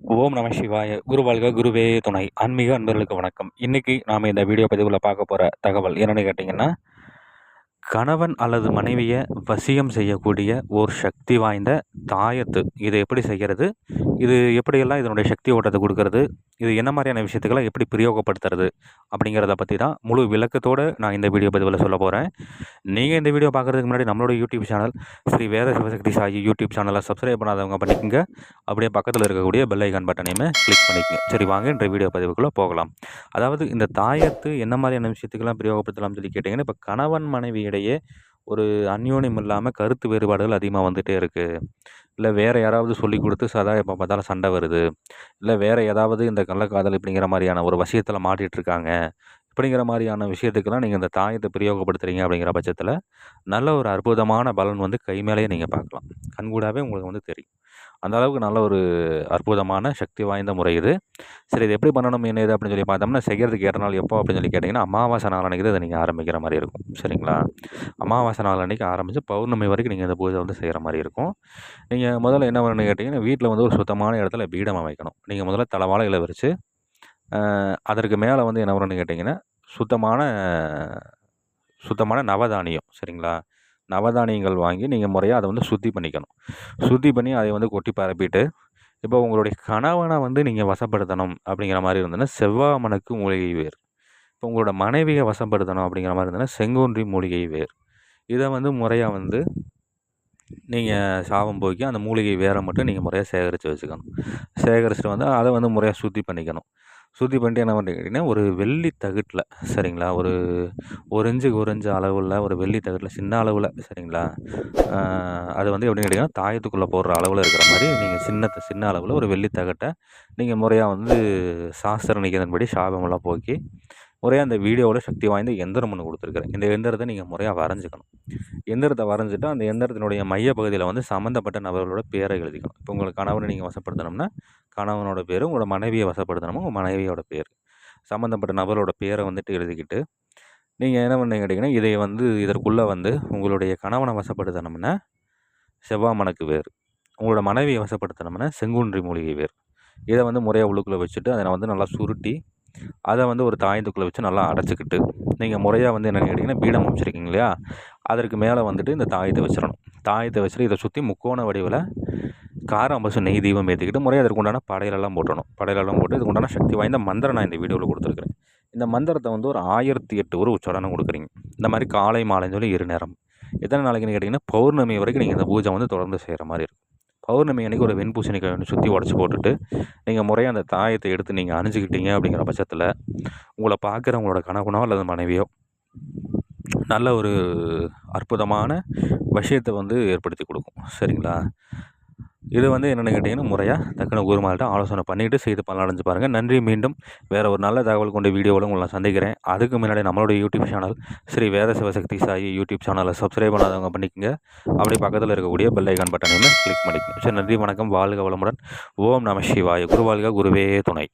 ஓம் நம சிவாய. குருவாழ்க குருவே துணை. ஆன்மீக அன்பர்களுக்கு வணக்கம். இன்றைக்கி நாம் இந்த வீடியோ பதிவில் பார்க்க போகிற தகவல் என்னென்னு கேட்டிங்கன்னா கணவன் அல்லது மனைவியை வசியம் செய்யக்கூடிய ஒரு சக்தி வாய்ந்த தாயத்து. இதை எப்படி செய்கிறது இது எப்படியெல்லாம் இதனுடைய சக்தி ஓட்டத்தை கொடுக்கறது? இது என்ன மாதிரியான விஷயத்துக்களை எப்படி பிரயோகப்படுத்துறது அப்படிங்கிறத பற்றி தான் முழு விளக்கத்தோடு நான் இந்த வீடியோ பதிவில் சொல்ல போகிறேன் நீங்கள் இந்த வீடியோ பார்க்குறதுக்கு முன்னாடி நம்மளோட YouTube channel Sri Veda Sivasakthi Sai YouTube சேனலை சப்ஸ்கிரைப் பண்ணாதவங்க பண்ணிக்கோங்க. அப்படியே பக்கத்தில் இருக்கக்கூடிய பெல் ஐக்கான் பட்டனையுமே கிளிக் பண்ணிக்கோங்க. சரி வாங்க இன்றைய வீடியோ பதிவுக்குள்ளே போகலாம். அதாவது இந்த தாயத்து என்ன மாதிரியான விஷயத்துக்கெல்லாம் பிரயோகப்படுத்தலாம்னு சொல்லி கேட்டிங்கன்னா இப்போ கணவன் மனைவியிடையே ஒரு அந்யோன்யம் இல்லாமல் கருத்து வேறுபாடுகள் அதிகமாக வந்துகிட்டே இருக்குது இல்லை வேறு யாராவது சொல்லி கொடுத்து சதா எப்போ பார்த்தாலும் சண்டை வருது. இல்லை வேறு ஏதாவது இந்த கள்ளக்காதல் இப்படிங்கிற மாதிரியான ஒரு விஷயத்தில் மாட்டிகிட்ருக்காங்க இப்படிங்கிற மாதிரியான விஷயத்துக்கெல்லாம் நீங்கள் இந்த தாயத்தை பிரயோகப்படுத்துகிறீங்க அப்படிங்கிற பட்சத்தில் நல்ல ஒரு அற்புதமான பலன் வந்து கை மேலேயே நீங்கள் பார்க்கலாம். கண்கூடாவே உங்களுக்கு வந்து தெரியும். அந்த அளவுக்கு நல்ல ஒரு அற்புதமான சக்தி வாய்ந்த முறை இது. சரி இது எப்படி பண்ணணும் என்ன இது அப்படின்னு சொல்லி பார்த்தோம்னா செய்கிறதுக்கு ஏற்ற நாள் எப்போ அப்படின்னு சொல்லி கேட்டிங்கன்னா அமாவாசை நாள் அன்றைக்கி இதை நீங்கள் ஆரம்பிக்கிற மாதிரி இருக்கும். சரிங்களா? அமாவாசை நாள் அன்றைக்கி ஆரம்பித்து பௌர்ணமி வரைக்கும் நீங்கள் இந்த பூஜை வந்து செய்கிற மாதிரி இருக்கும். நீங்கள் முதல்ல என்ன பண்ணணும்னு கேட்டிங்கன்னா வீட்டில் வந்து ஒரு சுத்தமான இடத்துல பீடம் அமைக்கணும். நீங்கள் முதல்ல தலைவாழையில் விரித்து அதற்கு மேலே வந்து என்ன பண்ணணும்னு கேட்டிங்கன்னா சுத்தமான சுத்தமான நவதானியம். சரிங்களா? நவதானியங்கள் வாங்கி நீங்கள் முறையாக அதை வந்து சுத்தி பண்ணிக்கணும். சுத்தி பண்ணி அதை வந்து கொட்டி பரப்பிட்டு இப்போ உங்களுடைய கணவனை வந்து நீங்கள் வசப்படுத்தணும் அப்படிங்கிற மாதிரி இருந்ததுன்னா செவ்வாமனுக்கு மூலிகை வேர். இப்போ உங்களோட மனைவியை வசப்படுத்தணும் அப்படிங்கிற மாதிரி இருந்ததுன்னா செங்கோன்றி மூலிகை வேர். இதை வந்து முறையாக வந்து நீங்கள் சாபம் போக்கி அந்த மூலிகை வேரை மட்டும் நீங்கள் முறையாக சேகரித்து வச்சுக்கணும். சேகரிச்சுட்டு வந்து அதை வந்து முறையாக சுத்தி பண்ணிக்கணும். சுத்தி பண்ணிட்டு என்ன பண்ணுறீங்கன்னா ஒரு வெள்ளி தகட்டில் சரிங்களா? ஒரு ஒரு இன்ச்சுக்கு ஒரு இன்ச்சு அளவில் ஒரு வெள்ளி தகட்டில் சின்ன அளவில் சரிங்களா? அது வந்து எப்படின்னு கேட்டிங்கன்னா தாயத்துக்குள்ளே போடுற அளவில் இருக்கிற மாதிரி நீங்கள் சின்ன சின்ன அளவில் ஒரு வெள்ளி தகட்டை நீங்கள் முறையாக வந்து சாஸ்திர நிகழ்ந்தபடி சாபமெல்லாம் போக்கி முறையாக அந்த வீடியோவில் சக்தி வாய்ந்த எந்திரம் ஒன்று கொடுத்துருக்குறேன் இந்த எந்திரத்தை நீங்கள் முறையாக வரைஞ்சிக்கணும். எந்திரத்தை வரைஞ்சிட்டு அந்த எந்திரத்தினுடைய மையப்பகுதியில் வந்து சம்மந்தப்பட்ட நபர்களோட பேரை எழுதிக்கணும். இப்போ உங்களுக்கு கணவனை நீங்கள் வசப்படுத்தணும்னா கணவனோட பேர் உங்களோட மனைவியை வசப்படுத்தணுமோ உங்கள் மனைவியோட பேர். சம்மந்தப்பட்ட நபரோட பேரை வந்துட்டு எழுதிக்கிட்டு நீங்கள் என்ன பண்ணீங்க கேட்டிங்கன்னா இதை வந்து இதற்குள்ளே வந்து உங்களுடைய கணவனை வசப்படுத்தணும்னா செவ்வாமணக்கு வேர் உங்களோட மனைவியை வசப்படுத்தணும்னா செங்குன்றி மூலிகை வேர் இதை வந்து முறையாக உள்ளுக்குள்ளே வச்சுட்டு அதை வந்து நல்லா சுருட்டி அதை வந்து ஒரு தாயத்துக்குள்ளே வச்சு நல்லா அடைச்சிக்கிட்டு நீங்கள் முறையாக வந்து என்னென்னு கேட்டிங்கன்னா பீடம் வச்சுருக்கீங்க இல்லையா? அதற்கு மேலே வந்துட்டு இந்த தாயத்தை வச்சிடணும். தாயத்தை வச்சுட்டு இதை சுற்றி முக்கோண வடிவில் காரம் பசு நெய் தீபம் ஏற்றிக்கிட்டு முறையாக அதற்கு உண்டான படையிலெல்லாம் போட்டணும். படையிலெல்லாம் போட்டு இதுக்கு உண்டான சக்தி வாய்ந்த மந்திரம் நான் இந்த வீடியோவில் கொடுத்துருக்குறேன். இந்த மந்திரத்தை வந்து ஒரு ஆயிரத்தி எட்டு ஒரு உச்சடனம் கொடுக்குறீங்க. இந்த மாதிரி காலை மாலைன்னு சொல்லி இரு நேரம். எத்தனை நாளைக்குன்னு கேட்டிங்கன்னா பௌர்ணமி வரைக்கும் நீங்கள் இந்த பூஜை வந்து தொடர்ந்து செய்கிற மாதிரி இருக்கும் பௌர்ணமி அன்றைக்கி ஒரு வெண்பூசணிக்காய் ஒன்று சுற்றி உடச்சி போட்டுட்டு நீங்கள் முறையாக அந்த தாயத்தை எடுத்து நீங்கள் அணிஞ்சிக்கிட்டீங்க அப்படிங்கிற பட்சத்தில் உங்களை பார்க்குற உங்களோட கணவனோ அல்லது மனைவியோ நல்ல ஒரு அற்புதமான விஷயத்தை வந்து ஏற்படுத்தி கொடுக்கும். சரிங்களா? இது வந்து என்னென்னு கேட்டிங்கன்னா முறையாக தக்கன குருமார்கிட்ட ஆலோசனை பண்ணிவிட்டு செய்து பலனடைஞ்சு பாருங்கள் நன்றி மீண்டும் வேறு ஒரு நல்ல தகவல் கொண்ட வீடியோவில் உங்களை சந்திக்கிறேன். அதுக்கு முன்னாடி நம்மளுடைய YouTube channel Sri Veda Sivasakthi Sai YouTube சேனலை சப்ஸ்கிரைப் பண்ணாதவங்க பண்ணிக்கோங்க. அப்படி பக்கத்தில் இருக்கக்கூடிய பெல் ஐக்கான் பட்டனையுமே கிளிக் பண்ணிக்கோங்க. சரி நன்றி வணக்கம். வாழ்க வளமுடன். ஓம் நம சிவாய. குருவாழ்க குருவே துணை.